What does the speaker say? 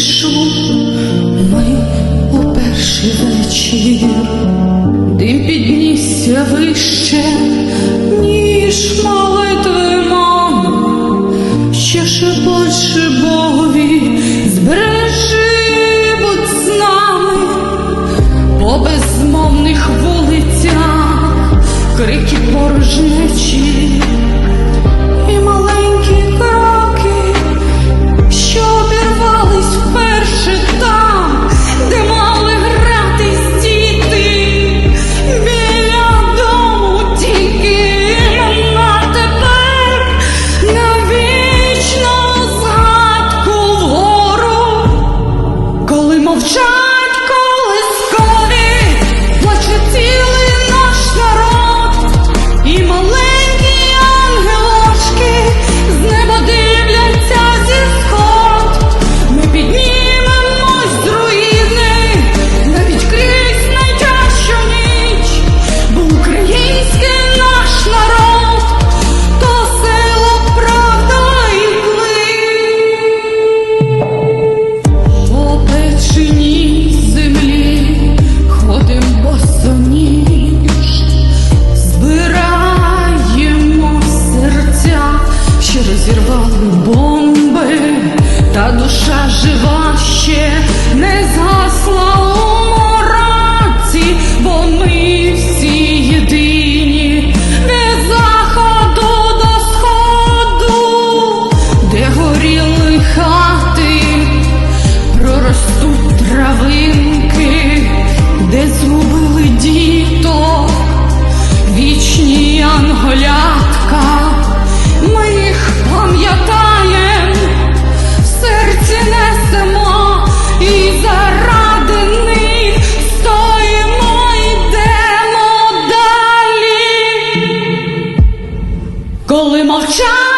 пішло ми у перший вечір, дим піднісся вище, ніж молитви мами, ще шепоче Богові, збережи будь з нами. По безмовних вулицях, крики порожнечі. Жива ще не згасла у мораці, бо ми всі єдині, де заходу до сходу, де горіли хати, проростуть травинки, де згубили діток, вічні пам'ятаємо. child.